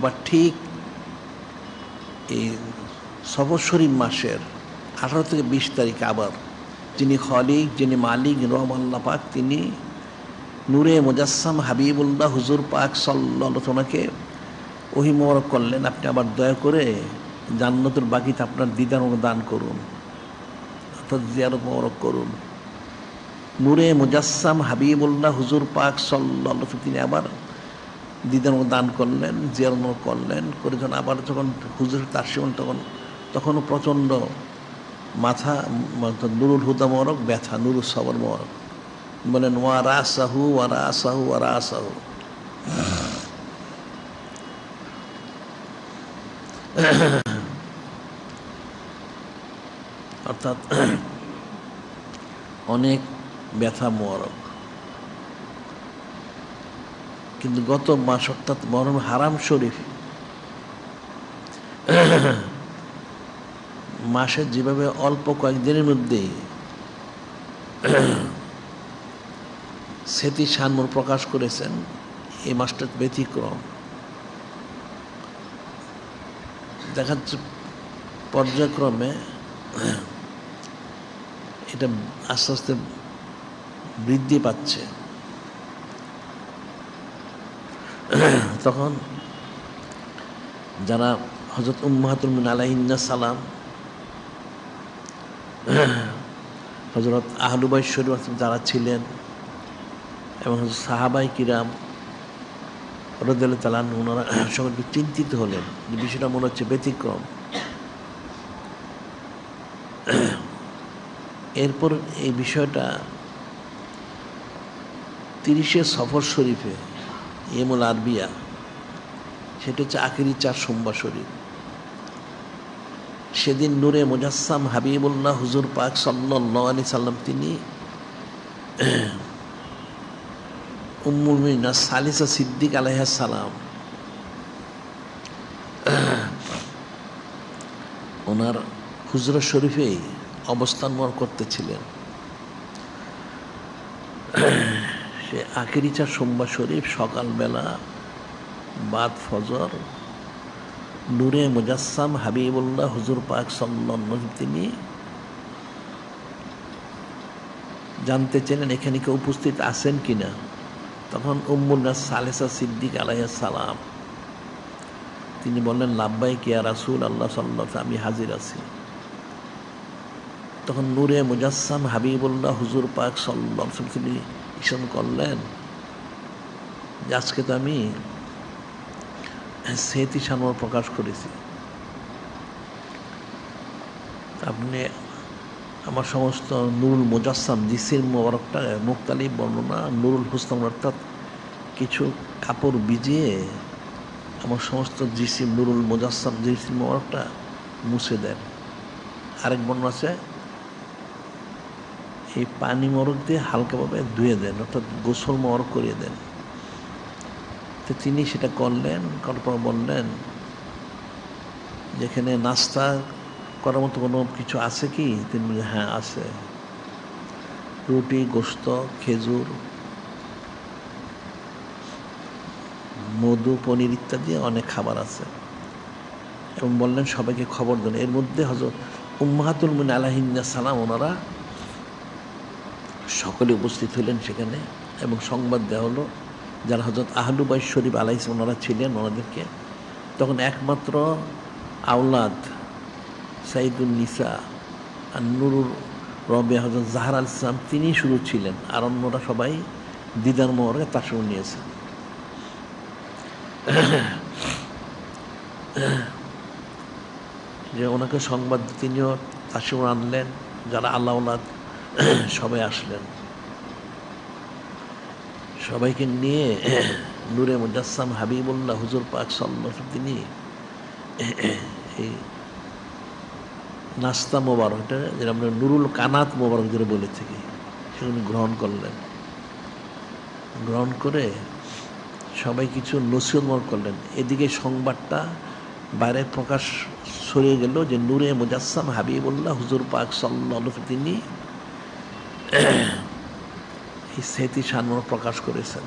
আবার ঠিক এই শরীফ মাসের আঠারো থেকে বিশ তারিখ আবার যিনি খলিক, যিনি মালিক রহম আল্লাহ পাক, তিনি নূরে মুজাসসাম হাবিবুল্লাহ হুজুর পাক সাল্লাহ ওনাকে ওহি মোবারক করলেন, আপনি আবার দয়া করে জান্নাতুল বাকিতে আপনার দিদার দান করুন, অর্থাৎ জিয়ারত মোবারক করুন। নূরে মুজাসসাম হাবিবুল্লাহ হুজুর পাক সাল্লাহ তিনি আবার দিদার দান করলেন জিয়ার করলেন, করে যখন আবার যখন হুজুর তার সেবন তখন, তখনও প্রচণ্ড মাথা নুরুল হুদা মরক ব্যথা, নুরুল সবর মরক বলেন ওয়ারা সাহু ওয়ারা সাহু ওয়ারা সাহু অর্থাৎ অনেক ব্যথা মরক কিন্তু গত মাস অর্থাৎ মরম হারাম শরীফ, মাসে যেভাবে অল্প কয়েকদিনের মধ্যেই স্মৃতি সানমোর প্রকাশ করেছেন, এই মাসটা ব্যতিক্রম। দেখা যাচ্ছে পর্যায়ক্রমে এটা আস্তে আস্তে বৃদ্ধি পাচ্ছে। তখন যারা হজরত উম্মাহাতুল মিন আলাইন্না সালাম হজরত আহলুবাই শরীফ যারা ছিলেন এবং সাহাবাই কিরাম রদাল তালান ওনারা সকল চিন্তিত হলেন যে বিষয়টা মনে হচ্ছে ব্যতিক্রম। এরপর এই বিষয়টা তিরিশে সফর শরীফে ইয়েমুল আরবিয়া সেটা হচ্ছে আখেরি চার সোমবার শরীফ। সেদিন নূরে মুজাসসাম হাবিবুল্লাহ হুজুর পাক সাল্লাহ আলি সাল্লাম, তিনি উম্মুল মিনা সালিসা সিদ্দিক সালাম, ওনার হুজরা শরীফেই অবস্থান করতেছিলেন সে আখেরি চার সোমবার শরীফ, সকালবেলা বাদ ফজর, নূরে মুজাসসাম, হাবিবুল্লাহ, হুজুর পাক সাল্লাহ তিনি জানতে চাইলেন এখানে কেউ উপস্থিত আছেন কিনা। তখন উম্মুল্লা সালেসা সিদ্দিক আলাইয়া সালাম, তিনি বললেন লাব্বাই কিয়া রাসুল আল্লাহ সাল্লাহ আমি হাজির আছি। তখন নূরে মুজাসসাম, হাবিবুল্লাহ, হুজুর পাক সাল্লাহ তিনি ইসন করলেন। যে আজকে তো আমি স্মৃতি সানোয়ার প্রকাশ করেছি। আপনি আমার সমস্ত নুরুল মুজাসসাম, জিসির মোবারকটা মুক্তালি বর্ণনা, নুরুল হুসলাম অর্থাৎ কিছু কাপড় ভিজিয়ে আমার সমস্ত জিসিম নুরুল মুজাসসাম, জিসির মোবারকটা মুছে দেন। আরেক বর্ণ আছে এই পানি মরক দিয়ে হালকাভাবে ধুয়ে দেন, অর্থাৎ গোসল মরক করিয়ে দেন। তো তিনি সেটা করলেন পর বললেন, যেখানে নাস্তা করার মতো কোনো কিছু আছে কি? তিনি বললেন হ্যাঁ আছে। রুটি, গোস্ত, খেজুর, মধু, পনির ইত্যাদি অনেক খাবার আছে। এবং বললেন, সবাইকে খবর দেন। এর মধ্যে হজরত উম্মাহাতুল মুন আলাহিন্দা সালাম ওনারা সকলে উপস্থিত হলেন সেখানে এবং সংবাদ দেওয়া হলো যারা হজরত আহলুবাই শরীফ আলাইস ওনারা ছিলেন ওনাদেরকে। তখন একমাত্র আওলাদ সাইদুল নিসা আর নুরুর রবে হজরত জাহার আল ইসলাম তিনি শুরু ছিলেন আর অন্যরা সবাই দিদার মোহরকে তার সঙ্গে নিয়েছেন। যে ওনাকে সংবাদ তিনিও সঙ্গে আনলেন, যারা আল্লাহ সবাই আসলেন। সবাইকে নিয়ে নূরে মুজাসসাম হাবিবুল্লাহ হুজুর পাক সাল্লাহ তিনি এই নাস্তা মোবারক, এটা যেটা আমরা নুরুল কানাত মোবারক যেটা বলে থাকি সেগুলো গ্রহণ করলেন। গ্রহণ করে সবাই কিছু নসিহত মোবারক করলেন। এদিকে সংবাদটা বাইরে প্রকাশ ছড়িয়ে গেল যে নূরে মুজাসসাম হাবিবুল্লাহ হুজুর পাক সাল্লাহ তিনি এই স্মৃতি সান্ম প্রকাশ করেছেন।